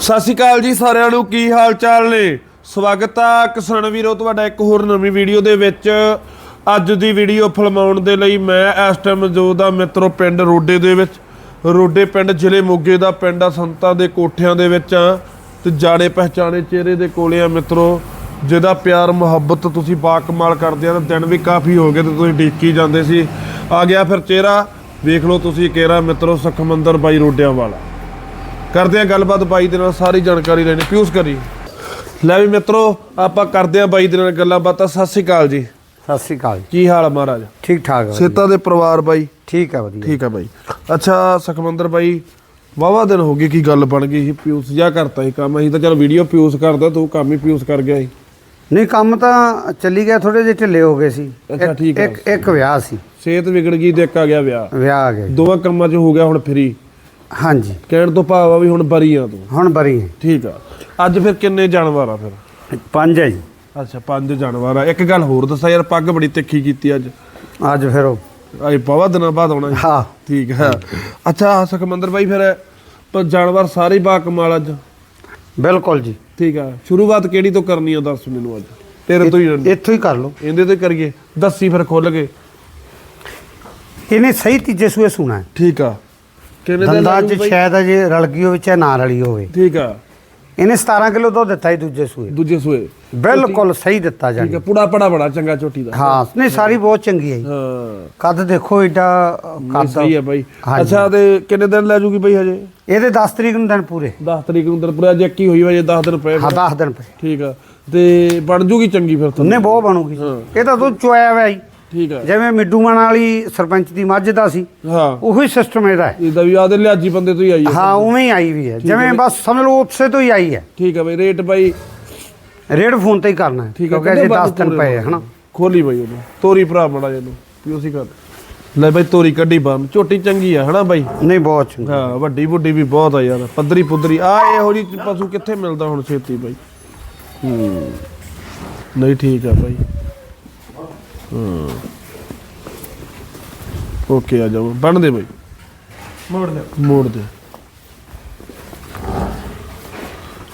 ਸਤਿ ਸ਼੍ਰੀ ਅਕਾਲ ਜੀ ਸਾਰਿਆਂ ਨੂੰ, ਕੀ ਹਾਲ ਚਾਲ ਨੇ? ਸਵਾਗਤ ਆ ਕਿਸਾਨ ਵੀਰੋ, ਤੁਹਾਡਾ ਇੱਕ ਹੋਰ ਨਵੀਂ ਵੀਡੀਓ ਦੇ ਵਿੱਚ। ਅੱਜ ਦੀ ਵੀਡੀਓ ਫਿਲਮਾਉਣ ਦੇ ਲਈ ਮੈਂ ਇਸ ਟਾਈਮ ਮੌਜੂਦ ਆ ਮਿੱਤਰੋ ਪਿੰਡ ਰੋਡੇ ਦੇ ਵਿੱਚ, ਰੋਡੇ ਪਿੰਡ ਜ਼ਿਲ੍ਹੇ ਮੋਗੇ ਦਾ ਪਿੰਡ ਆ, ਸੰਤਾਂ ਦੇ ਕੋਠਿਆਂ ਦੇ ਵਿੱਚ ਆ, ਤੇ ਜਾਣੇ ਪਹਿਚਾਣੇ ਚਿਹਰੇ ਦੇ ਕੋਲੇ ਆ ਮਿੱਤਰੋ, ਜਿਹਦਾ ਪਿਆਰ, ਮੁਹੱਬਤ ਤੁਸੀਂ ਬਾਕਮਾਲ ਕਰਦੇ ਆ, ਤੇ ਦਿਨ ਵੀ ਕਾਫੀ ਹੋ ਗਏ ਤੇ ਤੁਸੀਂ ਡੀਕੀ ਜਾਂਦੇ ਸੀ। ਆ ਗਿਆ ਫਿਰ ਚਿਹਰਾ, ਵੇਖ ਲਓ ਤੁਸੀਂ ਕੇਰਾ ਮਿੱਤਰੋ ਸਖਮੰਦਰ ਬਾਈ ਰੋਡਿਆਂ ਵਾਲਾ। ਕਰਦੇ ਆ ਗੱਲਬਾਤ ਬਾਈ ਦੇ ਨਾਲ ਸਾਰੀ ਜਾਣਕਾਰੀ ਲੈਣੀ ਪਿਊਸ ਕਰੀ। ਲੈ ਵੀ ਮਿੱਤਰੋ ਆਪਾਂ ਕਰਦੇ ਆ ਬਾਈ ਦੇ ਨਾਲ ਗੱਲਾਂ ਬਾਤਾਂ। ਸਤਿ ਸ਼੍ਰੀ ਅਕਾਲ ਜੀ। ਸਤਿ ਸ੍ਰੀ ਅਕਾਲ ਕੀ ਹਾਲ ਆ ਮਹਾਰਾਜ? ਠੀਕ ਠਾਕ ਹੈ ਸੇਤਾ ਦੇ ਪਰਿਵਾਰ ਬਾਈ? ਠੀਕ ਹੈ ਵਧੀਆ। ਠੀਕ ਆ ਬਾਈ। ਅੱਛਾ ਸੁਖਮੰਦਰ ਬਾਈ ਵਾਵਾ ਦਿਨ ਹੋ ਗਏ ਕੀ ਗੱਲ ਬਣ ਗਈ ਸੀ? ਪਿਊਸ ਜਾ ਕਰਤਾ ਸੀ ਕੰਮ। ਅਸੀਂ ਤਾਂ ਚਲ ਵੀਡੀਓ ਪਿਊਸ ਕਰਦਾ ਤੂੰ ਕੰਮ ਹੀ ਪਿਊਸ ਕਰ ਗਿਆ ਸੀ। ਨਹੀਂ ਕੰਮ ਤਾਂ ਚੱਲੀ ਗਿਆ ਥੋੜੇ ਜਿਹੇ ਢਿੱਲੇ ਹੋ ਗਏ ਸੀ। ਅੱਛਾ, ਇੱਕ- ਠੀਕ ਹੈ। ਇੱਕ ਇੱਕ ਵਿਆਹ ਸੀ। ਸਿਹਤ ਵਿਗੜ ਗਈ ਤੇ ਇੱਕ ਆ ਗਿਆ ਵਿਆਹ। ਵਿਆਹ ਆ ਗਿਆ। ਦੋਵਾਂ ਕੰਮਾਂ 'ਚ ਹੋ ਗਿਆ ਹੁਣ ਫਰੀ। ਹਾਂਜੀ। ਕਹਿਣ ਤੋਂ ਭਾਵ ਆ ਵੀ ਹੁਣ ਬਰੀ ਆ ਤੂੰ। ਹੁਣ ਬਰੀ ਹੈ ਠੀਕ ਆ। ਅੱਜ ਫਿਰ ਕਿੰਨੇ ਜਾਨਵਰ ਆ ਫਿਰ? ਪੰਜ ਹੈ ਜੀ। ਅੱਛਾ ਪੰਜ ਜਾਨਵਰ ਆ। ਇੱਕ ਗੱਲ ਹੋਰ ਦੱਸਾਂ ਯਾਰ ਪੱਗ ਬੜੀ ਤਿੱਖੀ ਕੀਤੀ ਅੱਜ। ਅੱਜ ਫਿਰ ਉਹ ਆਏ ਪਵਾ ਦਿਨਾਂ ਬਾਅਦ ਆਉਣਾ ਜੀ। ਹਾਂ। ਠੀਕ ਹੈ। ਅੱਛਾ ਸੁਖਮੰਦਰ ਬਾਈ ਫਿਰ ਪਰ ਜਾਨਵਰ ਸਾਰੇ ਬਾ ਕਮਾਲ ਅੱਜ। ਬਿਲਕੁਲ ਜੀ। ਠੀਕ ਆ। ਸ਼ੁਰੂਆਤ ਕਿਹੜੀ ਤੋਂ ਕਰਨੀ ਆ ਦੱਸ ਮੈਨੂੰ ਅੱਜ। ਤੇਰੇ ਤੋਂ ਹੀ ਇੱਥੋਂ ਹੀ ਕਰ ਲਓ। ਇਹਦੇ ਤੋਂ ਹੀ ਕਰੀਏ। ਦੱਸੀ ਫਿਰ ਖੁੱਲ ਕੇ। ਇਹਨੇ ਸਹੀ ਤੀਜੇ ਸੂਏ ਸੁਣਾ ਹੈ। ਠੀਕ ਆ। ਦਿਨ ਦੰਦਾਂ 'ਚ? ਸ਼ਾਇਦ ਅਜੇ ਰਲ ਗਈ ਹੋਵੇ ਚਾਹੇ ਨਾ ਰਲੀ ਹੋਵੇ। ਠੀਕ ਆ। ਇਹਨੇ 17 ਕਿਲੋ ਦੁੱਧ ਦਿੱਤਾ ਹੀ ਦੂਜੇ ਸੂਏ। ਦੂਜੇ ਸੂਏ। ਬਿਲਕੁਲ ਸਹੀ ਦਿੱਤਾ ਠੀਕ ਆ ਜਾਨੀ। ਪੁੜਾ ਪੜਾ ਬੜਾ ਚੰਗਾ ਝੋਟੀ ਦਾ। ਹਾਂ ਨਹੀਂ ਸਾਰੀ ਬਹੁਤ ਚੰਗੀ ਹੈ। ਹਾਂ। ਕੱਦ ਦੇਖੋ ਏਡਾ ਨਹੀਂ, ਕੱਦ ਸਹੀ ਆ ਬਾਈ। ਹਾਂਜੀ। ਅੱਛਾ ਤੇ ਕਿੰਨੇ ਦਿਨ ਲੈ ਜੂਗੀ ਬਾਈ ਹਜੇ? ਇਹਦੇ 10 ਤਰੀਕ ਨੂੰ ਦਿਨ ਪੂਰੇ। 10 ਤਰੀਕ ਨੂੰ ਦਰਪੁਰਾ ਜੇ ਕੀ ਹੋਈ ਵਜੇ 10 ਦਿਨ ਪਏ ਹਾਂ 10 ਦਿਨ ਪਏ। ਠੀਕ ਆ। ਤੇ ਬਣ ਜੂਗੀ ਚੰਗੀ ਫਿਰ ਤਾਂ? ਉਹਨੇ ਬਹੁਤ ਬਣੂਗੀ। ਹਾਂ। ਇਹ ਤਾਂ ਦੁੱਧ ਚੋਇਆ ਹੋਇਆ ਜੀ। ਠੀਕ ਆ ਜਿਵੇਂ ਮਿੱਡੂ ਮਣ ਵਾਲੀ ਸਰਪੰਚ ਦੀ ਮੱਝ ਦਾ ਸੀ ਹਾਂ। ਉਹੀ ਸਿਸਟਮ ਇਹਦਾ ਹੈ। ਇਹਦਾ ਵੀ ਆਦੇ ਲਿਆਜੀ ਬੰਦੇ ਤੋਂ ਹੀ ਆਈ ਹੈ। ਹਾਂ ਉਵੇਂ ਹੀ ਆਈ ਵੀ ਹੈ। ਜਿਵੇਂ ਬਸ ਸਮਝ ਲਓ ਉਸੇ ਤੋਂ ਹੀ ਆਈ ਹੈ। ਠੀਕ ਆ ਬਈ ਰੇਟ ਬਾਈ ਰੇਡ ਫੋਨ ਤੇ ਹੀ ਕਰਨਾ ਹੈ ਕਿਉਂਕਿ ਅਜੇ 10 ਦਿਨ ਪਏ ਹੈ, ਹਨਾ। ਖੋਲੀ ਬਾਈ ਉਹਨੂੰ ਤੋਰੀ ਭਰਾ ਬੜਾ ਜਿਹਨੂੰ ਵੀ ਉਸੇ ਕਰ ਲੈ ਬਾਈ ਤੋਰੀ ਕੱਢੀ ਬੰਨ ਝੋਟੀ ਚੰਗੀ ਆ ਹਨਾ ਬਾਈ? ਨਹੀਂ ਬਹੁਤ ਚੰਗਾ। ਹਾਂ ਵੱਡੀ ਵੱਡੀ ਵੀ ਬਹੁਤ ਆ ਯਾਰ ਪੱਧਰੀ ਪੁੱਧਰੀ। ਆ ਇਹੋ ਜੀ ਪਸ਼ੂ ਕਿੱਥੇ ਮਿਲਦਾ ਹੁਣ ਛੇਤੀ ਬਾਈ? ਹੂੰ। ਨਹੀਂ ਠੀਕ ਆ ਬਾਈ। ਹਾਂ। ਓਕੇ ਆ ਜਾਓ। ਬਣ ਦੇ ਬਾਈ। ਮੋੜ ਦੇ। ਮੋੜ ਦੇ।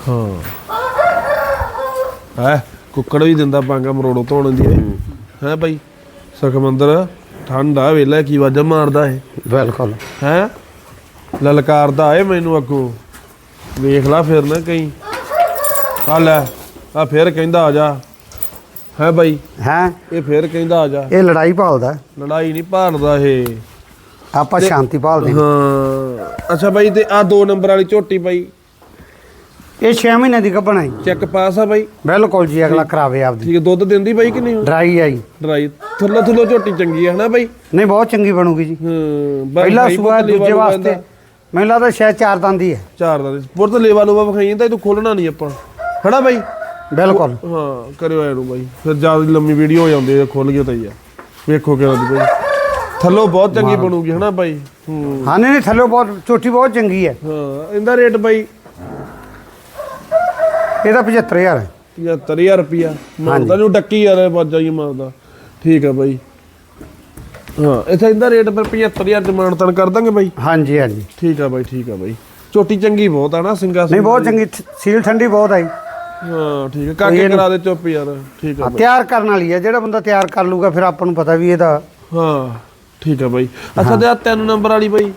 ਹਾਂ। ਹੈ? ਕੁੱਕੜ ਵੀ ਦਿੰਦਾ ਪਾਂਗਾ ਮਰੋੜੋ ਧੋਣ ਦੀ। ਹੈ। ਹੈ ਬਾਈ? ਸੁਖਮੰਦਰ ਠੰਡਾ ਵੇਲਾ ਕੀ ਵਾਜਾ ਮਾਰਦਾ ਹੈ ਬਿਲਕੁਲ। ਹੈ? ਲਲਕਾਰਦਾ ਏ ਮੈਨੂੰ ਅੱਗੋਂ। ਵੇਖ ਲਾ ਫਿਰ ਨਾ ਕਹੀਂ। ਆ ਲੈ ਆ ਫਿਰ ਕਹਿੰਦਾ ਆ ਜਾ। ਹੈ ਬਾਈ। ਹੈ? ਇਹ ਫਿਰ ਕਹਿੰਦਾ ਆ ਜਾ। ਇਹ ਲੜਾਈ ਭਾਲਦਾ। ਲੜਾਈ ਨਹੀਂ ਭਾਲਦਾ ਇਹ। ਆਪਾਂ ਸ਼ਾਂਤੀ ਭਾਲਦੇ ਹਾਂ। ਅੱਛਾ ਬਾਈ ਤੇ ਆ ਦੋ ਨੰਬਰ ਵਾਲੀ ਝੋਟੀ ਬਾਈ। ਇਹ 6 ਮਹੀਨੇ ਦੀ ਗੱਭਣ ਆਈ। ਚੈੱਕ ਪਾਸ ਆ ਬਾਈ। ਬਿਲਕੁਲ ਜੀ ਅਗਲਾ ਕਰਾਵੇ ਆਪਦੀ। ਠੀਕ ਦੁੱਧ ਦਿੰਦੀ ਬਾਈ ਕਿ ਨਹੀਂ ਡਰਾਈ ਆਈ। ਡਰਾਈ। ਥੱਲੋ ਥੱਲੋ ਝੋਟੀ ਚੰਗੀ ਹੈ ਹਨਾ ਬਾਈ? ਨਹੀਂ ਬਹੁਤ ਚੰਗੀ ਬਣੂਗੀ ਜੀ। ਹਾਂ ਪਹਿਲਾ ਸੂਆ ਦੂਜੇ ਵਾਸਤੇ। ਮੈਨੂੰ ਲੱਗਦਾ ਸ਼ਾਇਦ ਚਾਰ ਦੰਦ ਹੀ ਹੈ। ਚਾਰ ਦਾ ਪੁਰਤ ਲੇਵਾ ਲੂਵਾ ਵਿਖਾਈ ਜਾਂਦਾ ਇਹ ਤੂੰ ਖੋਲਣਾ ਨਹੀਂ ਆਪਾਂ। ਹਨਾ ਬਾਈ? ਬਿਲਕੁਲ। ਹਾਂ ਕਰਿਓ ਇਹਨੂੰ ਬਾਈ। ਫਿਰ ਜ਼ਿਆਦਾ ਲੰਮੀ ਵੀਡੀਓ ਹੋ ਜਾਂਦੀ ਹੈ ਖੁੱਲ ਗਿਆ ਤਾਂ ਹੀ ਆ ਵੇਖੋ ਕਿਹੜਾ ਦੀ ਬਾਈ ਥੱਲੋਂ ਬਹੁਤ ਚੰਗੀ ਬਣੂਗੀ ਹਨਾ ਬਾਈ? ਹੂੰ। ਹਾਂ ਨਹੀਂ ਨਹੀਂ ਥੱਲੇ ਬਹੁਤ ਛੋਟੀ ਬਹੁਤ ਚੰਗੀ ਹੈ। ਹਾਂ ਇਹਦਾ ਰੇਟ ਬਾਈ? ਇਹਦਾ 75000 ਹੈ। 75000 ਰੁਪਿਆ ਮਾਰਦਾ ਨੂੰ ਡੱਕੀ ਯਾਰ ਬਾਜਾ ਹੀ ਮਾਰਦਾ। ਠੀਕ ਆ ਬਾਈ। ਹਾਂ ਇੱਥੇ ਇਹਦਾ ਰੇਟ ਫਿਰ 75000 ਡਿਮਾਂਡ ਤਨ ਕਰ ਦਾਂਗੇ ਬਾਈ। ਹਾਂਜੀ ਹਾਂਜੀ। ਠੀਕ ਆ ਬਾਈ ਠੀਕ ਆ ਬਾਈ। ਝੋਟੀ ਚੰਗੀ ਬਹੁਤ ਆ ਨਾ ਸਿੰਗਾ ਨਹੀਂ ਬਹੁਤ ਚੰਗੀ ਸੀਲ ਠੰਡੀ ਬਹੁਤ ਆਈ ਹਾਂ ਠੀਕ ਆ ਕਾਕੇ ਕਰਾ ਦੇ ਚੁੱਪ ਯਾਰ। ਠੀਕ ਆ ਹਾਂ, ਬਾਈ ਤਿਆਰ ਕਰਨ ਵਾਲੀ ਹੈ ਜਿਹੜਾ ਬੰਦਾ ਤਿਆਰ ਕਰ ਲੂਗਾ ਫਿਰ ਆਪਾਂ ਨੂੰ ਪਤਾ ਵੀ ਇਹਦਾ। ਹਾਂ ਠੀਕ ਆ ਬਾਈ। ਅੱਛਾ ਤੇ ਆ ਤਿੰਨ ਨੰਬਰ ਵਾਲੀ ਬਾਈ?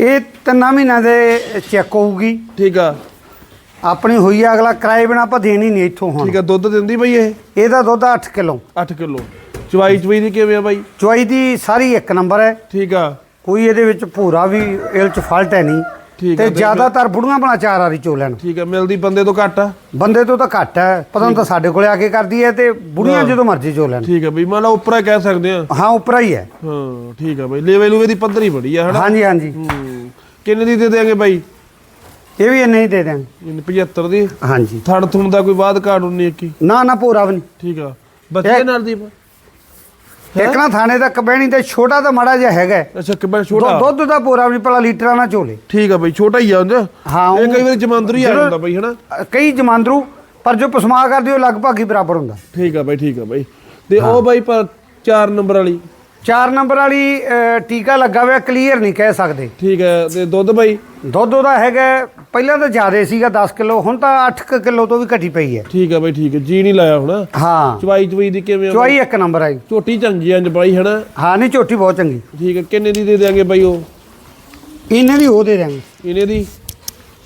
ਇਹ ਤਿੰਨਾਂ ਮਹੀਨਿਆਂ ਦੇ ਚੈੱਕ ਹੋਊਗੀ। ਠੀਕ ਆ। ਆਪਣੀ ਹੋਈ ਆ ਅਗਲਾ ਕਿਰਾਏ ਬਿਨਾ ਆਪਾਂ ਦੇਣੀ ਨਹੀਂ ਇੱਥੋਂ ਹੁਣ। ਠੀਕ ਆ ਦੁੱਧ ਦਿੰਦੀ ਬਾਈ ਇਹ? ਇਹਦਾ ਦੁੱਧ 8 ਕਿਲੋ। 8 ਕਿਲੋ। ਚਵਾਈ ਚਵਾਈ ਦੀ ਕਿਵੇਂ ਆ ਬਾਈ? ਚੁਆਈ ਦੀ ਸਾਰੀ ਇੱਕ ਨੰਬਰ ਹੈ। ਠੀਕ ਆ। ਕੋਈ ਇਹਦੇ ਵਿੱਚ ਭੂਰਾ ਵੀ ਇਲ ਚ ਫਾਲਟ ਹੈ ਨਹੀਂ। ਠੀਕ ਆ ਤੇ ਤੇ ਜ਼ਿਆਦਾਤਰ ਬੁੜੀਆਂ ਬਣਾ ਚਾਰ ਵਾਰੀ ਚੋ ਲੈਣ। ਠੀਕ ਆ ਮਿਲਦੀ ਬੰਦੇ ਤੋਂ ਘੱਟ ਆ। ਬੰਦੇ ਤੋਂ ਤਾਂ ਘੱਟ ਹੈ ਪਤਾ ਨਹੀਂ ਤਾਂ ਸਾਡੇ ਕੋਲੇ ਆ ਕੇ ਕਰਦੀ ਹੈ ਤੇ ਬੁੜੀਆਂ ਜਦੋਂ ਮਰਜ਼ੀ ਚੋ ਲੈਣ। ਠੀਕ ਆ ਬਈ ਮੰਨ ਲਾ ਉੱਪਰ ਕਹਿ ਸਕਦੇ ਆ। ਹਾਂ ਉੱਪਰ ਹੀ ਹੈ ਹਾਂ ਠੀਕ ਆ ਬਾਈ ਲੇਵੇ ਲੂਵੇ ਦੀ ਪੱਧਰੀ ਬੜੀ ਆ ਹਨਾ? ਹਾਂਜੀ ਹਾਂਜੀ। ਹੂੰ ਕਿੰਨੇ ਦੀ ਦੇ ਦੇਾਂਗੇ ਬਾਈ? ਇਹ ਵੀ ਇੰਨੇ ਹੀ ਦੇ ਦੇਣ ਇਹਨੇ 75 ਦੀ? ਹਾਂਜੀ। ਥੜ ਥੁਣ ਦਾ ਕੋਈ ਬਾਦ ਕਾਰਡ ਨਹੀਂ ਕੀ? ਨਾ ਨਾ ਭੂਰਾ ਵੀ ਨਹੀਂ। ਠੀਕ ਆ। ਬੱਚੇ ਨਾਲ ਦੀ ਇੱਕ ਨਾ ਥਾਣੇ ਦਾ ਕਬੈਣੀ ਤੇ ਛੋਟਾ ਤਾਂ ਮਾੜਾ ਜਿਹਾ ਹੈਗਾ। ਅੱਛਾ ਦੁ- ਛੋਟਾ? ਦੁੱਧ ਦਾ ਭੂਰਾ ਵੀ ਭਲਾ ਲੀਟਰਾਂ ਨਾਲ ਚੋਲੇ ਠੀਕ ਆ ਬਾਈ ਛੋਟਾ ਹੀ ਆ ਉਂਝ ਹਾਂ, ਇਹ ਕਈ ਵਾਰੀ ਜਮਾਂਦਰੂ ਹੀ ਆ ਜਦੋਂ- ਬਾਈ ਹਨਾ? ਕਈ ਜਮਾਂਦਰੂ ਪਰ ਜੋ ਪਸਮਾ ਕਰਦੀ ਉਹ ਲਗਭਗ ਹੀ ਬਰਾਬਰ ਹੁੰਦਾ। ਠੀਕ ਆ ਬਾਈ ਠੀਕ ਆ ਬਾਈ। ਤੇ ਉਹ ਬਾਈ ਪਰ 4 ਨੰਬਰ ਵਾਲੀ? 4 ਨੰਬਰ ਵਾਲੀ ਟੀਕਾ ਲੱਗਾ ਹੋਇਆ ਕਲੀਅਰ ਨਹੀਂ ਕਹਿ ਸਕਦੇ। ਠੀਕ ਹੈ ਤੇ ਦੁੱਧ ਬਾਈ? ਦੁੱਧ ਉਹਦਾ ਹੈਗਾ ਪਹਿਲਾਂ ਤਾਂ ਜ਼ਿਆਦਾ ਸੀਗਾ 10 ਕਿਲੋ ਹੁਣ ਤਾਂ 8 ਕਿਲੋ ਤੋਂ ਵੀ ਘਟੀ ਪਈ ਹੈ। ਠੀਕ ਹੈ ਬਾਈ ਠੀਕ ਹੈ ਜੀ ਨਹੀਂ ਲਾਇਆ ਹੁਣ। ਹਾਂ। ਚਵਾਈ ਚਵਾਈ ਦੀ ਕਿਵੇਂ ਆ? ਇੱਕ ਨੰਬਰ ਆਈ ਝੋਟੀ ਚੰਗੀ ਅੰਜ ਬਾਈ ਹਨਾ? ਹਾਂ ਨਹੀਂ ਝੋਟੀ ਬਹੁਤ ਚੰਗੀ। ਠੀਕ ਹੈ ਕਿੰਨੇ ਦੀ ਦੇ ਦਿਆਂਗੇ ਬਾਈ ਉਹ? ਇਹਨੇ ਦੀ ਉਹ ਦੇ ਦਾਂਗੇ ਇਹਨੇ ਦੀ?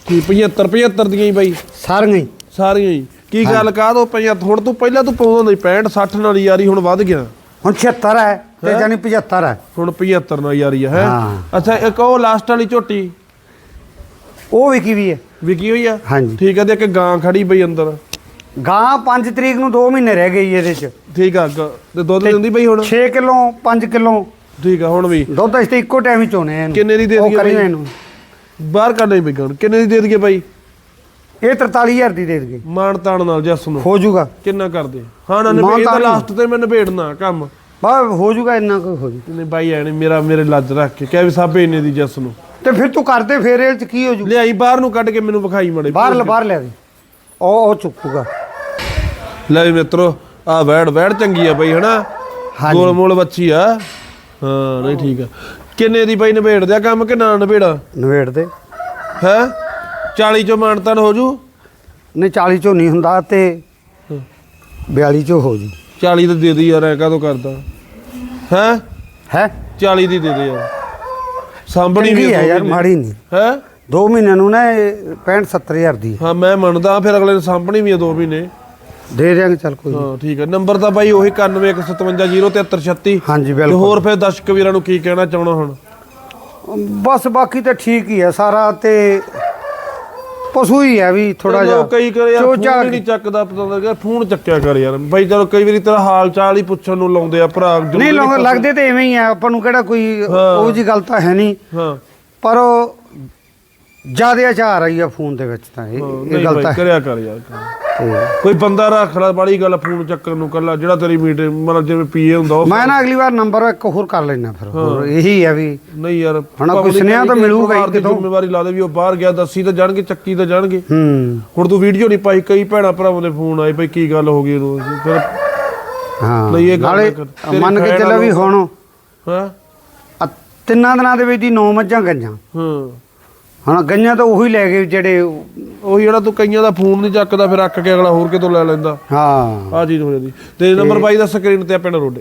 ਠੀਕ 75 75 ਦੀਆਂ ਹੀ ਬਾਈ। ਸਾਰੀਆਂ ਹੀ। ਸਾਰੀਆਂ ਹੀ। ਕੀ ਗੱਲ ਕਾਹ ਦੋ ਪਈਆਂ ਹੁਣ ਤੂੰ ਪਹਿਲਾਂ ਤੂੰ ਪਾਉਂਦਾ ਨਹੀਂ 65 60 ਨਾਲ ਯਾਰੀ ਹੁਣ ਵੱਧ ਗਿਆ। ਹੁਣ 76 ਹੈ ਤੇ ਜਾਨੀ 75 ਹੈ। ਹੁਣ 75 ਨਾਲ ਯਾਰੀ ਆ ਹਾਂ। ਅੱਛਾ ਇੱਕ ਉਹ ਲਾਸਟ ਵਾਲੀ ਝੋਟੀ। ਉਹ ਵਿਕੀ ਵੀ ਹੈ। ਵਿਕੀ ਹੋਈ ਆ? ਹਾਂਜੀ। ਠੀਕ ਆ ਤੇ ਇੱਕ ਗਾਂ ਖੜੀ ਪਈ ਅੰਦਰ। ਗਾਂ 5 ਤਰੀਕ ਨੂੰ 2 ਮਹੀਨੇ ਰਹਿ ਗਈ ਇਹਦੇ ਚ। ਠੀਕ ਆ ਗ- ਤੇ ਦੁੱਧ ਦਿੰਦੀ ਬਈ ਹੁਣ? 6 ਕਿਲੋ 5 ਕਿਲੋ। ਠੀਕ ਆ ਹੁਣ ਵੀ। ਦੁੱਧ ਅਸੀਂ ਤੇ ਇੱਕੋ ਟਾਈਮ ਹੀ ਚੋਣੇ ਇਹਨੂੰ। ਕਿੰਨੇ ਦੀ ਦੇ ਉਹ ਦਈਏ ਕਰੀ ਬਾਈ? ਇਹਨੂੰ। ਬਾਹਰ ਕੱਢ ਲਈ ਬਈ ਗਾਂ। ਕਿੰਨੇ ਦੀ ਦੇ ਦਈਏ ਬਾਈ? ਇਹ 43000 ਦੀ ਦੇ ਦੇਗੇ ਮਾਣ ਤਾਣ ਨਾਲ ਜੱਸ ਨੂੰ। ਹੋ ਜਾਊਗਾ। ਕਿੰਨਾ ਕਰਦੇ? ਹਾਂ ਨਾ ਮਾਣ ਨਿਬੇੜ ਤਾਣ। ਲਾਸਟ ਤੇ ਮੈਂ ਨਿਬੇੜਨਾ ਕੰਮ। ਬਾ ਹੋ ਜਾਊਗਾ ਇੰਨਾ ਕੋਈ ਹੋ ਜੂ ਨਹੀਂ ਬਾਈ ਐ ਮੇਰੇ ਮੇਰੇ ਲੱਜ ਰੱਖ ਕੇ। ਕਹਿ ਵੀ ਸਾਬੇ ਇੰਨੇ ਦੀ ਜੱਸ ਨੂੰ। ਤੇ ਫਿਰ ਤੂੰ ਕਰਦੇ ਫੇਰ ਇਹ ਚ ਕੀ ਹੋ ਜੂ? ਲਿਆਈ ਬਾਹਰ ਨੂੰ ਕੱਢ ਕੇ ਮੈਨੂੰ ਵਿਖਾਈ ਮੜੇ ਬਾਹਰ ਲ- ਬਾਹਰ ਲੈ ਦੇ। ਉਹ ਉਹ ਚੁੱਕੂਗਾ। ਲੈ ਮਿੱਤਰੋ ਆ ਵੈੜ ਵੈੜ ਚੰਗੀ ਆ ਬਈ ਹਨਾ। ਗੋਲ ਮੋਲ ਬੱਚੀ ਆ। ਹਾਂ ਨਹੀਂ ਠੀਕ ਆ। ਕਿੰਨੇ ਦੀ ਬਈ ਨਿਬੇੜ ਦਿਆ ਕੰਮ ਕਿ ਨਾ ਨਿਬੇੜਾ? ਨਵੇੜ ਦੇ। ਹੈ? 40 ਚੋਂ ਮਾਨਤਨ ਹੋ ਜੂ? ਨਹੀਂ 40 ਚੋਂ ਨਹੀਂ ਹੁੰਦਾ ਤੇ 42 ਚੋਂ ਹੋ ਜੂ। 40 ਦੀ ਦੇ ਦੇ ਯਾਰ ਐ ਕਾਹਤੋਂ ਕਰਦਾ? ਹੈ? ਹੈ? 40 ਦੀ ਦੇ ਦੇ ਯਾਰ। ਸਾਂਭਣੀ ਵੀ ਚੰਗੀ ਹੈ ਯਾਰ ਮਾੜੀ ਨਹੀਂ। ਹੈ? 2 ਮਹੀਨਿਆਂ ਨੂੰ ਨਾ 65 70000 ਦੀ ਹੈ। ਹਾਂ ਮੈਂ ਮੰਨਦਾ ਫਿਰ ਅਗਲੇ ਨੂੰ ਸਾਂਭਣੀ ਵੀ ਆ 2 ਮਹੀਨੇ। ਦੇ ਦਿਆਂਗੇ ਚੱਲ ਕੋਈ। ਹਾਂ ਠੀਕ ਹੈ। ਨੰਬਰ ਤਾਂ ਬਾਈ ਉਹੀ 9115073036 ਹਾਂਜੀ ਤੇ ਬਿਲਕੁਲ। ਹੋਰ ਫਿਰ ਦਰਸ਼ਕ ਵੀਰਾਂ ਨੂੰ ਕੀ ਕਹਿਣਾ ਚਾਹਣਾ ਹੁਣ? ਬਸ ਬਾਕੀ ਤਾਂ ਠੀਕ ਹੀ ਹੈ ਸਾਰਾ ਤੇ ਪਸ਼ੂ ਹੀ ਹੈ ਵੀ ਥੋੜਾ ਜਿਹਾ। ਕਈ ਕਰ ਯਾਰ ਫੋਨ ਨਹੀਂ ਚੱਕਦਾ ਪਤਾ ਲੱਗਾ ਫੋਨ ਚੱਕਿਆ ਕਰ ਯਾਰ। ਬਾਈ ਚਲੋ ਕਈ ਵਾਰੀ ਤੇਰਾ ਹਾਲ ਚਾਲ ਹੀ ਪੁੱਛਣ ਨੂੰ ਲਾਉਂਦੇ ਆ ਭਰਾ ਨਹੀਂ ਨਹੀਂ ਲੋ- ਲੱਗਦੇ ਤੇ ਐਵੇਂ ਹੀ ਆ ਆਪਾਂ ਨੂੰ ਕਿਹੜਾ ਕੋਈ ਉਹ ਜੀ ਗੱਲ ਤਾਂ ਹੈ ਨਹੀਂ। ਹਾਂ। ਪਰ ਜ਼ਿਆਦਾ ਅਚਾਰ ਆਈ ਆ ਫੋਨ ਦੇ ਵਿੱਚ ਤਾਂ ਇਹ ਗੱਲ ਤਾਂ। ਕਰਿਆ ਕਰ ਯਾਰ। ਕੋਈ ਬੰਦਾ ਰੱਖ ਲੈ ਬੜੀ ਗੱਲ ਫੋਨ ਚੱਕਣ ਨੂੰ ਕੱਲਾ ਜਿਹੜਾ ਤੇਰੀ ਮੀਟਿੰਗ ਮਤਲਬ ਜਿਵੇਂ ਪੀਏ ਹੁੰਦਾ ਉਹ ਮੈਂ ਨਾ ਅਗਲੀ ਵਾਰ ਨੰਬਰ ਇੱਕ ਹੋਰ ਕਰ ਲੈਣਾ ਫਿਰ ਹੋਰ ਇਹੀ ਹੈ ਵੀ ਨਹੀਂ ਯਾਰ ਹੁਣ ਕੋਈ ਸੁਨੇਹਾ ਤਾਂ ਮਿਲੂਗਾ ਹੀ ਕਿਤੋਂ। ਜ਼ਿੰਮੇਵਾਰੀ ਲਾ ਦੇ ਵੀ ਉਹ ਬਾਹਰ ਗਿਆ ਦੱਸੀ ਤਾਂ ਜਾਣਗੇ ਚੱਕੀ ਤਾਂ ਜਾਣਗੇ। ਹੂੰ। ਹੁਣ ਤੂੰ ਵੀਡੀਓ ਨਹੀਂ ਪਾਈ ਕਈ ਭੈਣਾਂ ਭਰਾਵਾਂ ਦੇ ਫੋਨ ਆਏ ਬਈ ਕੀ ਗੱਲ ਹੋ ਗਈ ਇਹਨੂੰ ਫਿਰ ਹਾਂ। ਨਹੀਂ ਇਹ ਗੱਲ ਮੰਨ ਕੇ ਚੱਲੋ ਵੀ ਹੁਣ ਹਾਂ? ਤਿੰਨਾਂ ਦਿਨਾਂ ਦੇ ਵਿੱਚ ਦੀ ਨੌ ਮੱਝਾਂ ਗਈਆਂ। ਹਾਂ। ਹੁਣ ਗਈਆਂ ਤਾਂ ਉਹੀ ਲੈ ਗਏ ਜਿਹੜੇ ਉਹ ਜਿਹੜਾ ਤੂੰ ਕਈਆਂ ਦਾ ਫੋਨ ਨਹੀਂ ਚੱਕਦਾ ਫਿਰ ਅੱਕ ਕੇ ਅਗਲਾ ਹੋਰ ਕਿਤੋਂ ਲੈ ਲੈਂਦਾ। ਹਾਂ। ਆ ਚੀਜ਼ ਹੋ ਜਾਂਦੀ। ਤੇ ਨੰਬਰ ਬਾਈ ਦਾ ਸਕਰੀਨ ਤੇ ਆ ਪਿੰਡ ਰੋਡੇ।